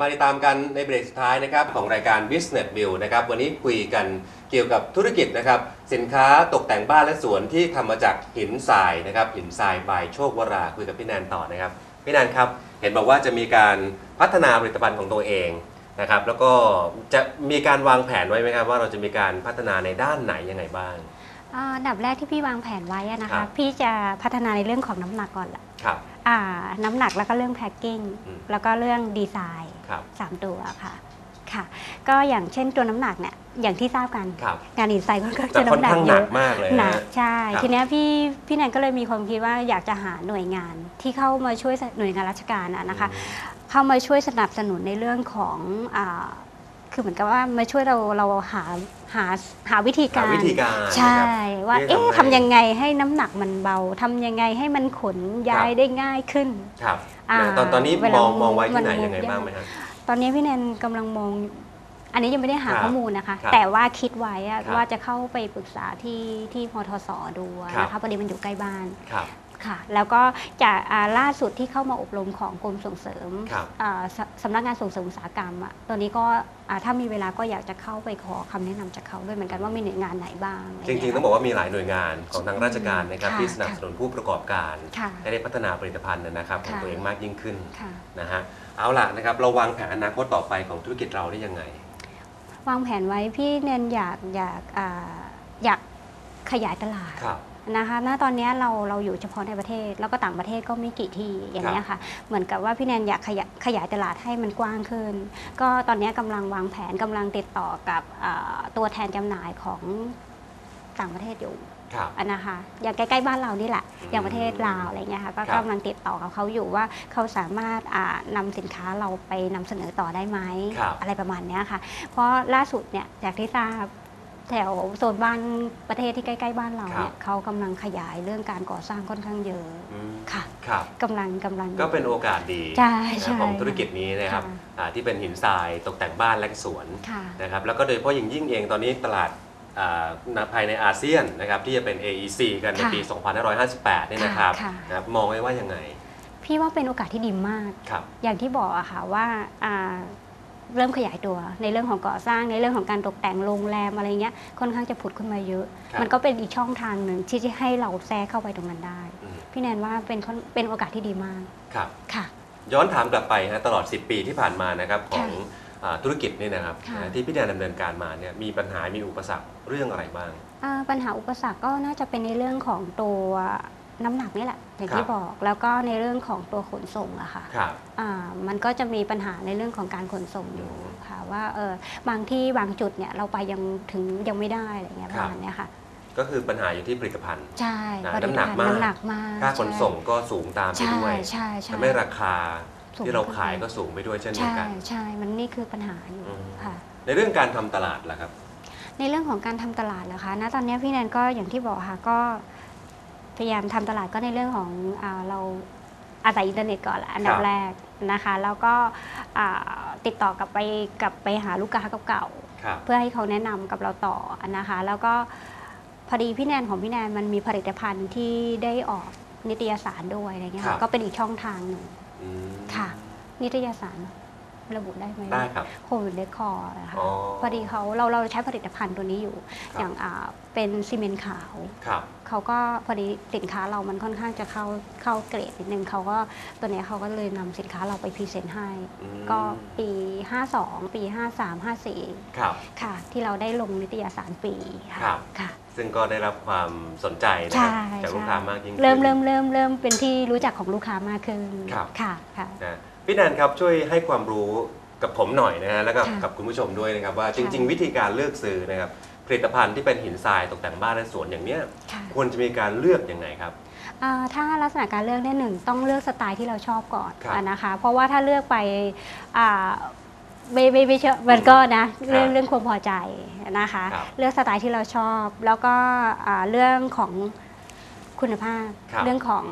มาติดตามกันในเบรกสุดท้ายนะครับของรายการ Business View นะครับวันนี้คุยกันเกี่ยวกับธุรกิจนะครับสินค้าตกแต่งบ้านและสวนที่ทำมาจากหินทรายนะครับหินทรายบายโชควราคุยกับพี่แนนต่อนะครับพี่แนนครับเห็นบอกว่าจะมีการพัฒนาผลิตภัณฑ์ของตัวเองนะครับแล้วก็จะมีการวางแผนไว้ไหมครับว่าเราจะมีการพัฒนาในด้านไหนยังไงบ้างอ่าอันดับแรกที่พี่วางแผนไว้อะนะครัคะบ พี่จะพัฒนาในเรื่องของน้ำหนักก่อนละครับ อ่าน้ำหนักแล้วก็เรื่องแพ็คกิ้งอืม แล้วก็เรื่องดีไซน์ ครับสามตัวค่ะค่ะ ก็อย่างเช่นตัวน้ำหนักเนี่ยอย่างที่ทราบกัน ครับ งานดีไซน์ค่อนข้างแต่จะค่อนน้ำหนักข้างหเยนักอะมากเลยหนันะ กใช่ ครับ ทีเนี้ยพี่พี่แนนก็เลยมีความคิดว่าอยากจะหาหน่วยงานที่เข้ามาช่วยหน่วยงานราชการอะนะคะ เข้ามาช่วยสนับสนุนในเรื่องของอา คือเหมือนกับว่ามาช่วยเราเราหาหาหาวิธีการ หาวิธีการใช่ นะครับว่าที่จะเอ๊ะทำให้ทำยังไงให้น้ำหนักมันเบาทำยังไงให้มันขนย้ายได้ง่ายขึ้น ครับอ่านะตอนตอนนี้เวมลาองมองไว้ที่ไหนมันยังไงบ้างไหมครับ ตอนนี้พี่แนนกำลังมอง อันนี้ยังไม่ได้หาครับข้อมูลนะคะ ครับแต่ว่าคิดไว้อะครับว่าจะเข้าไปปรึกษาที่ที่มทสดูอะครับ นะคะพอดีมันอยู่ใกล้บ้าน ครับ ค่ะ แล้วก็จากอ่าล่าสุดที่เข้ามาอบรมของกรมส่งเสริมครับ อ่าสสำนักงานส่งเสริมอุตสาหกรรมอะตัวนี้ก็อ่าถ้ามีเวลาก็อยากจะเข้าไปขอคำแนะนำจากเขาด้วยเหมือนกันว่ามีหน่วยงานไหนบ้างะไจริงๆ ต้องบอกว่ามีหลายหน่วยงานของทางราชการนะครับค่ะที่สนับสนุนผู้ประกอบการค่ะ ให้ได้พัฒนาผลิตภัณฑ์นะครับของค่ะ ตัวเองมากยิ่งขึ้นค่ะ นะฮะเอาล่ะนะครับเราวางแผนอนาคตต่อไปของธุรกิจเราได้ยังไง วางแผนไว้พี่เนนอยากอยากอ่าอยากขยายตลาด ครับนะคะ ณ ตอนนี้เราเราอยู่เฉพาะในประเทศ แล้วก็ต่างประเทศก็ไม่กี่ที่อย่างนี้ยค่ะ เหมือนกับว่าพี่แนนอยากขยายขยายตลาดให้มันกว้างขึ้น ก็ตอนนี้กำลังวางแผนกำลังติดต่อกับอ่าตัวแทนจำหน่ายของต่างประเทศอยู่ ครับอะนะคะอย่างใกล้ๆบ้านเรานี่แหละอืมอย่างประเทศลาวอะไรเงี้ยค่ะก็ครับ กำลังติดต่อกับเขาอยู่ว่าเขาสามารถอ่านำสินค้าเราไปนำเสนอต่อได้ไหมครับอะไรประมาณเนี้ยค่ะ เพราะล่าสุดเนี่ยจากที่ทราบ แถวโซนบ้านประเทศที่ใกล้ๆบ้านเราเนี่ยเขากำลังขยายเรื่องการก่อสร้างค่อนข้างเยอะอืมค่ะครับ กำลังกำลังก็เป็นโอกาสดีใช่นะใช่ของธุรกิจนี้นะครับค่ะอ่าที่เป็นหินทรายตกแต่งบ้านและสวนค่ะ นะครับแล้วก็โดยเฉพาะอย่างยิ่งเองตอนนี้ตลาดอ่าภายในอาเซียนนะครับที่จะเป็น AEC กันในค่ะปี 2558เนี่ยนะครับค่ะนะครับมองไว้ว่ายังไงพี่ว่าเป็นโอกาสที่ดีมาก ครับ อย่างที่บอกอะค่ะว่าอ่า เริ่มขยายตัวในเรื่องของก่อสร้างในเรื่องของการตกแต่งโรงแรมอะไรเงี้ยค่อนข้างจะผุดขึ้นมาเยอะครับมันก็เป็นอีกช่องทางหนึ่งที่จะให้เราแทรกเข้าไปตรงนั้นได้อืมพี่แนนว่าเป็นค่อนเป็นโอกาสที่ดีมากครับค่ะ ย้อนถามกลับไปฮะตลอด 10 ปีที่ผ่านมานะครับของค่ะอ่าธุรกิจเนี่ยนะครับค่ะนะที่พี่แดนดำเนินการมาเนี่ยมีปัญหา มีอุปสรรคเรื่องอะไรบ้างอ่าปัญหาอุปสรรคก็น่าจะเป็นในเรื่องของตัวน้ำหนักนี่แหละ อย่างที่ครับบอกแล้วก็ในเรื่องของตัวขนส่งอะค่ะครับอ่ามันก็จะมีปัญหาในเรื่องของการขนส่งอยู่ค่ะว่าเออบางที่บางจุดเนี่ยเราไปยังถึงยังไม่ได้อะไรเงี้ยประมาณเนี้ยค่ะก็คือปัญหาอยู่ที่ผลิตภัณฑ์ ใช่นะผลิตภัณฑ์น้ำน้ำหหนันักกมามากกค่าขนส่งก็สูงตามไปใช่ด้วยใช่ใช่ทำให้ราคาสูงที่เราขึ้นขายก็สูงไปด้วยเช่นเดียวใช่กันใช่มันนี่คือปัญหาอยู่อืมค่ะ ในเรื่องการทำตลาดล่ะครับ ในเรื่องของการทำตลาดเหรอคะ ณ ตอนนี้พี่แนนก็อย่างที่บอกค่ะก็ พยายามทำตลาดก็ในเรื่องของอาเราอาศัยอินเทอร์เน็ตก่อนแหละอันดัครับบแรกนะคะแล้วก็อ่าติดต่อกลับไปกลับไปหาลูกค้าเก่าๆครับเพื่อให้เขาแนะนำกับเราต่อนะคะ แล้วก็พอดีพี่แนนของพี่แนนมันมีผลิตภัณฑ์ที่ได้ออกนิตยสารด้วยอะไรเงี้ยครัค่ะบก็เป็นอีกช่องทางหนึ่งอืมค่ะ นิตยสาร ระบุได้ไหมได้ครับโฮมเดคอร์นะคะอ๋อพอดีเขาเราเราใช้ผลิตภัณฑ์ตัวนี้อยู่ ครับ อย่างอ่าเป็นซีเมนต์ขาว ครับเขาก็พอดีสินค้าเรามันค่อนข้างจะเข้าเข้าเกรดนิดนึงเขาก็ตัวเนี้ยเขาก็เลยนำสินค้าเราไปพรีเซนต์ให้ อืมก็ปี 52 ปี 53 54 ครับ ค่ะ ที่เราได้ลงนิตยสารปีค่ะครับค่ะ ซึ่งก็ได้รับความสนใจนะใช่ครับจากลูกค้ามากยิ่งขึ้น เริ่มเริ่มเริ่มเริ่มเป็นที่รู้จักของลูกค้ามากขึ้นครับ ค่ะค่ะ นะ พี่แนนครับช่วยให้ความรู้กับผมหน่อยนะฮะแล้วก็ค่ะกับคุณผู้ชมด้วยนะครับว่าค่ะจริง ๆ วิธีการเลือกซื้อนะครับผลิตภัณฑ์ที่เป็นหินทรายตกแต่งบ้านและสวนอย่างเนี้ยค่ะควรจะมีการเลือกยังไงครับ อ่าถ้าลักษณะการเลือกเนี่ยหนึ่งต้องเลือกสไตล์ที่เราชอบก่อนครับอะนะคะ เพราะว่าถ้าเลือกไปอ่าไม่ไม่ไม่เชื่อมันก็นะเรื่องครับเรื่องความพอใจนะคะ ครับ เลือกสไตล์ที่เราชอบ แล้วก็อ่าเรื่องของ คุณภาพ ครับ เรื่องของ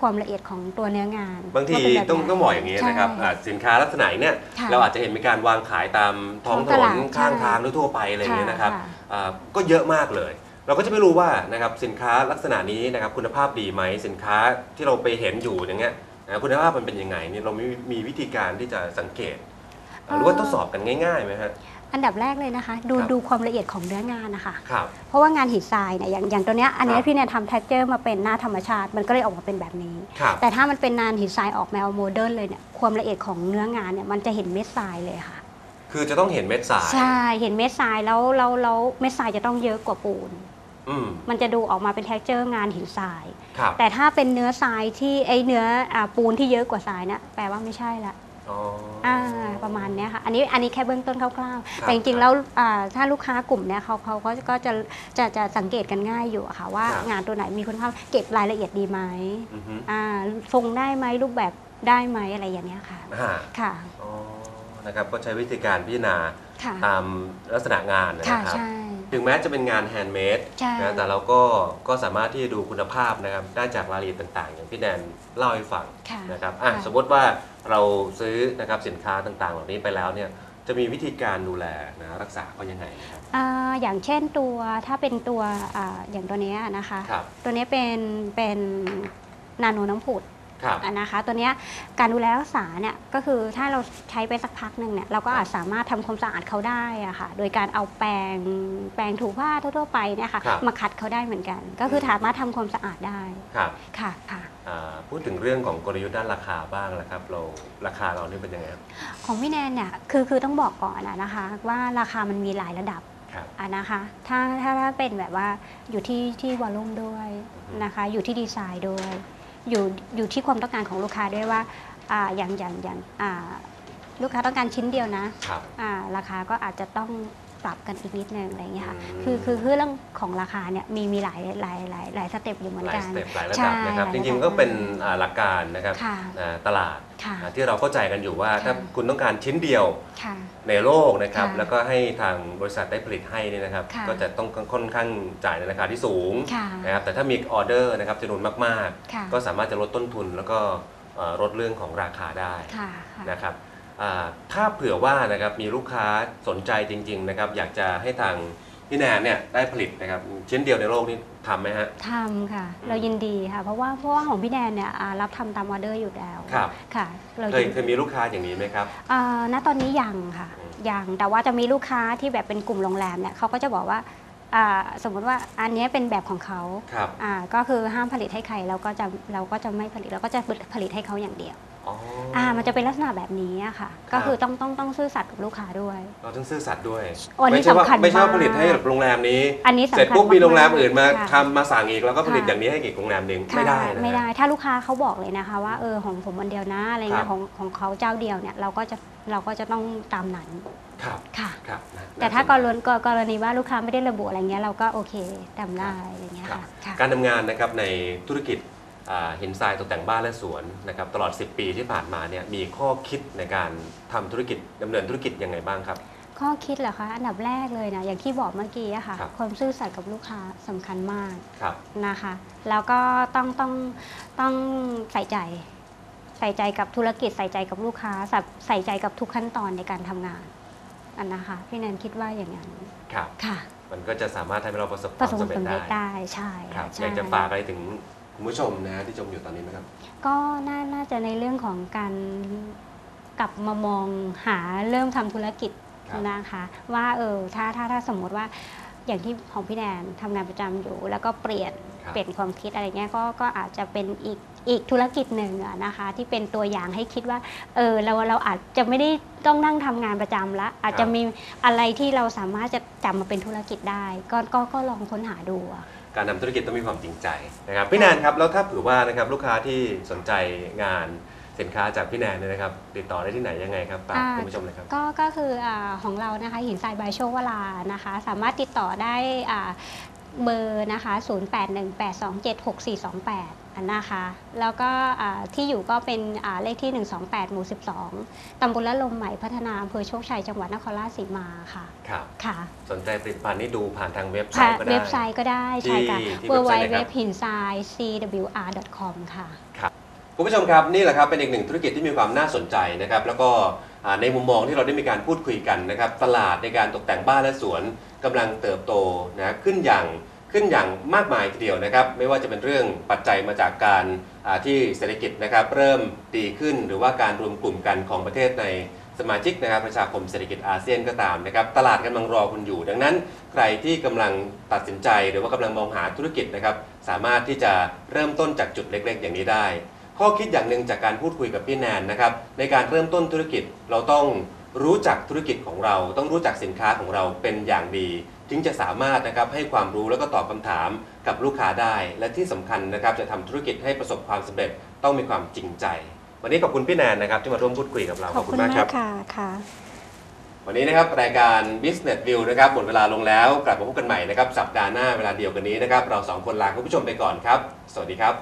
ความละเอียดของตัวเนื้องานบางทีว่เป็นแบบต้องไหนต้องบอกอย่างนี้นะครับใช่ อ่าสินค้าลักษณะเนี้ยค่ะเราอาจจะเห็นมีการวางขายตามท้องถท้องตนลาดนข้างใช่ทางทั่วๆไปอะไรอย่างเงี้ยนะครับค่ะ อ่าก็เยอะมากเลย เราก็จะไม่รู้ว่านะครับสินค้าลักษณะนี้นะครับคุณภาพดีไหมสินค้าที่เราไปเห็นอยู่อย่างเงี้ยนะคุณภาพมันเป็นยังไงเนี่ยเรามีมีวิธีการที่จะสังเกต หรือว่าทดสอบกันง่ายๆไหมฮะ อันดับแรกเลยนะคะ ดูครับดูความละเอียดของเนื้องานนะคะ ครับ เพราะว่างานหินทรายเนี่ยอย่างอย่างตัวเนี้ยอันเนี้คยรับพี่เนี่ยทำแท็กเจอร์มาเป็นหน้าธรรมชาติมันก็เลยออกมาเป็นแบบนี้ ครับ แต่ถ้ามันเป็นงานหินทรายออกแนวโมเดิร์นเลยเนี่ยความละเอียดของเนื้องานเนี่ยมันจะเห็นเม็ดทรายเลยค่ะ คือจะต้องเห็นเม็ดทรายใช่เห็นเม็ดทรายแล้วแล้วแล้วเม็ดทรายจะต้องเยอะกว่าปูน อืมมันจะดูออกมาเป็นแท็กเจอร์งานหินทราย ครับ แต่ถ้าเป็นเนื้อทรายที่ไอเนื้ออาปูนที่เยอะกว่าทรายเนี่ยแปลว่าไม่ใช่ละ อ๋ออ่าประมาณเนี้ยค่ะ อันนี้อันนี้แค่เบื้องต้นคร่าวครัๆบแต่จริงๆแล้วอ่าถ้าลูกค้ากลุ่มเนี้ยเขาเขาก็ก็จะจะจะสังเกตกันง่ายอยู่อะค่ะว่าครับ งานตัวไหนมีคุณภาพเก็บรายละเอียดดีไหมอือฮึอ่าทรงได้ไหมรูปแบบได้ไหมอะไรอย่างเนี้ยค่ะฮะค่ะอ๋อนะครับก็ใช้วิธีการพิจารณาค่ะตามลักษณะงานนะค่ะครับ ใช่ ถึงแม้จะเป็นงานแฮนด์เมดใช่ นะแต่เราก็ก็สามารถที่จะดูคุณภาพนะครับได้จากรายละเอียดต่างๆ อย่างพี่แนนเล่าให้ฟังค่ะ นะครับอะค่ะ สมมติว่า เราซื้อนะครับสินค้าต่างๆ เหล่านี้ไปแล้วเนี่ยจะมีวิธีการดูแลนะรักษาเขายังไงครับ อ่าอย่างเช่นตัวถ้าเป็นตัวอาอย่างตัวเนี้ยนะคะ ครับ ตัวเนี้ยเป็นเป็นนาโนน้ำผุด ครับอะนะคะตัวเนี้ยการดูแลรักษาเนี่ยก็คือถ้าเราใช้ไปสักพักหนึ่งเนี่ยเราก็อาจสามารถทำความสะอาดเขาได้อะค่ะโดยการเอาแปรงแปรงถูผ้าทั่วๆไปเนี่ยค่ะครับมาขัดเขาได้เหมือนกัน ก็คืออืมสามารถทำความสะอาดได้ครับค่ะค่ะ อ่าพูดถึงเรื่องของกลยุทธ์ด้านราคาบ้างนะครับ เราราคาเรานี่เป็นยังไงครับของพี่แนนเนี่ยคือคือต้องบอกก่อนอะนะคะ ว่าราคามันมีหลายระดับ ครับ อะนะคะถ้าถ้าถ้าเป็นแบบว่าอยู่ที่ที่วอลลุ่มด้วยอือฮึนะคะ อยู่ที่ดีไซน์ด้วย อยู่อยู่ที่ความต้องการของลูกค้าด้วยว่าอ่าอย่างอย่างอย่างอ่าลูกค้าต้องการชิ้นเดียวนะครับ อ่าราคาก็อาจจะต้อง ปรับกันอีกนิดนึงอะไรอย่างเงี้ยค่ะอืมคือคือคือเรื่องของราคาเนี่ยมีมีหลายหลายหลายหลายสเต็ปอยู่เหมือนหลายกัสนเต็ปหลายระใช่ดับนะครับหลายจระดับริงๆก็เป็นอ่าหลักการนะครับค่ะอ่าตลาดค่ะ อ่าที่เราเข้าใจกันอยู่ว่าค่ะ ถ้าคุณต้องการชิ้นเดียวค่ะ ในโลกนะครับค่ะแล้วก็ให้ทางบริษัทได้ผลิตให้เนี่ยนะครับ ค่ะ ก็จะต้องค่อนข้างจ่ายในราคาที่สูงค่ะ นะครับแต่ถ้ามีออเดอร์นะครับจำนวนมากค่ะ ๆ ก็สามารถจะลดต้นทุนแล้วก็เอ่อลดเรื่องของราคาได้ค่ะค่ะ นะครับอ่า ถ้าเผื่อว่านะครับมีลูกค้าสนใจจริง ๆ นะครับ อยากจะให้ทางพี่แนนเนี่ยได้ผลิตนะครับชิ้นเดียวในโลกนี่ทำไหมฮะทำค่ะอืมเรายินดีค่ะ เพราะว่าเพราะว่าของพี่แนนเนี่ยอ่ารับทำตามออเดอร์อยู่แล้วครับค่ะเราเคยยินเคยมีลูกค้าอย่างนี้ไหมครับ อ่าณตอนนี้ยังค่ะอืมยังแต่ว่าจะมีลูกค้าที่แบบเป็นกลุ่มโรงแรมเนี่ยเขาก็จะบอกว่าอ่าสมมุติว่าอันเนี้ยเป็นแบบของเขาครับ อ่าก็คือห้ามผลิตให้ใครเราก็จะเราก็จะไม่ผลิตเราก็จะผลิตให้เขาอย่างเดียว อ๋อออ่ามันจะเป็นลักษณะแบบนี้อะค่ะ ก็คือต้องต้องต้องซื่อสัตย์กับลูกค้าด้วย เราต้องซื่อสัตย์ด้วยอันนี้ไม่ใช่ว่าสำคัญไม่ใช่ว่าากผลิตให้โรงแรมนี้ อันนี้สำคัญเสร็จปุ๊บมีโรงแรมอื่นมาค่ะ ทำมาสั่งอีกแล้วก็ผลิตค่ะอย่างนี้ให้อีกโรงแรมหนึ่งค่ะไม่ได้นะไม่ได้ ฮะ ถ้าลูกค้าเขาบอกเลยนะคะ ว่าเออของผมวันเดียวนะอะไรเงี้ครัยบ ของของเขาเจ้าเดียวเนี่ยเราก็จะเราก็จะต้องตามนั้นครับค่ะ ครับนะแต่ถ้าน่กสนรใจณีกรณีว่าลูกค้าไม่ได้ระบุอะไรเงี้ยเราก็โอเคทำได้อะไรเงี้ยครัค่ะบค่ะ การทำงานนะครับในธุรกิจ อ่าหินทรายตกแต่งบ้านและสวนนะครับตลอด 10 ปีที่ผ่านมาเนี่ยมีข้อคิดในการทำธุรกิจดำเนินธุรกิจยังไงบ้างครับ ข้อคิดเหรอคะอันดับแรกเลยนะอย่างที่บอกเมื่อกี้อะค่ะครับความซื่อสัตย์กับลูกค้าสำคัญมากครับนะคะ แล้วก็ต้องต้องต้องใส่ใจใส่ใจกับธุรกิจใส่ใจกับลูกค้าใส่ใส่ใจกับทุกขั้นตอนในการทำงานอันนะคะพี่แนนคิดว่าอย่างนั้นครับค่ะ มันก็จะสามารถทำให้เราประสบคปวาระมสบคสำวามเร็จสำเร็จได้ได้ใช่ครับใช่อยากจะฝากอะไรถึง คุณผู้ชมนะที่ชมอยู่ตอนนี้ไหมครับ ก็น่าน่าจะในเรื่องของการกลับมามองหาเริ่มทำธุรกิจครับนะคะ ว่าเออถ้าถ้าถ้าสมมติว่าอย่างที่ของพี่แนนทำงานประจำอยู่ แล้วก็เปลี่ยนครับ เปลี่ยนความคิดอะไรเงี้ยก็ก็อาจจะเป็นอีกอีกธุรกิจหนึ่งอะนะคะ ที่เป็นตัวอย่างให้คิดว่าเออเราเราอาจจะไม่ได้ต้องนั่งทำงานประจำละอาจจะมีอะไรที่เราสามารถจะจับมาเป็นธุรกิจได้ ก็ก็ก็ลองค้นหาดูอะ การทำธุรกิจต้องมีความจริงใจนะครับพี่แนนครับแล้วถ้าเผื่อว่านะครับลูกค้าที่สนใจงานสินค้าจากพี่แนนเนี่ยนะครับ ติดต่อได้ที่ไหนยังไงครับฝากอ่าคุณผู้ชมเลยครับ ก็ก็คืออาของเรานะคะหินทรายบายโชควลานะคะ สามารถติดต่อได้อ่าเบอร์นะคะ 0818276428อั นนะคะ แล้วก็อ่าที่อยู่ก็เป็นอ่าเลขที่ 128 หมู่ 12 ตำบลละลมใหม่พัฒนาอำเภอโชคชัยจังหวัดนครราชสีมาค่ะครับค่ะ สนใจผลิตภัณฑ์นี่ดูผ่านทางเว็บไซค่ะต์ก็ได้ เว็บไซต์ก็ได้ ใช่ค่ะที่ที่ w เว็บ w ไซต์ไหนครับ w หินทราย cwr.com ค่ะคุณผู้ชมครับนี่แหละครับเป็นอีกหนึ่งธุรกิจที่มีความน่าสนใจนะครับ แล้วก็อ่าในมุมมองที่เราได้มีการพูดคุยกันนะครับ ตลาดในการตกแต่งบ้านและสวนกำลังเติบโตนะขึ้นอย่าง ขึ้นอย่างมากมายทีเดียวนะครับ ไม่ว่าจะเป็นเรื่องปัจจัยมาจากการที่เศรษฐกิจนะครับเริ่มดีขึ้นหรือว่าการรวมกลุ่มกันของประเทศในสมาชิกนะครับประชาคมเศรษฐกิจอาเซียนก็ตามนะครับตลาดกำลังรอคุณอยู่ ดังนั้น ใครที่กำลังตัดสินใจหรือว่ากำลังมองหาธุรกิจนะครับสามารถที่จะเริ่มต้นจากจุดเล็ก ๆ อย่างนี้ได้ ข้อคิดอย่างหนึ่งจากการพูดคุยกับพี่แนนนะครับในการเริ่มต้นธุรกิจเราต้อง รู้จักธุรกิจของเรา ต้องรู้จักสินค้าของเราเป็นอย่างดี จึงจะสามารถนะครับให้ความรู้แล้วก็ตอบคำถามกับลูกค้าได้ และที่สำคัญนะครับจะทำธุรกิจให้ประสบความสำเร็จต้องมีความจริงใจ วันนี้ขอบคุณพี่แนนนะครับที่มาร่วมพูดคุยกับเราขอบคุณมากค่ะค่ะวันนี้นะครับรายการ Business View นะครับหมดเวลาลงแล้วกลับมาพบกันใหม่นะครับสัปดาห์หน้าเวลาเดียวกันนี้นะครับเราสองคนลาคุณผู้ชมไปก่อนครับ สวัสดีครับ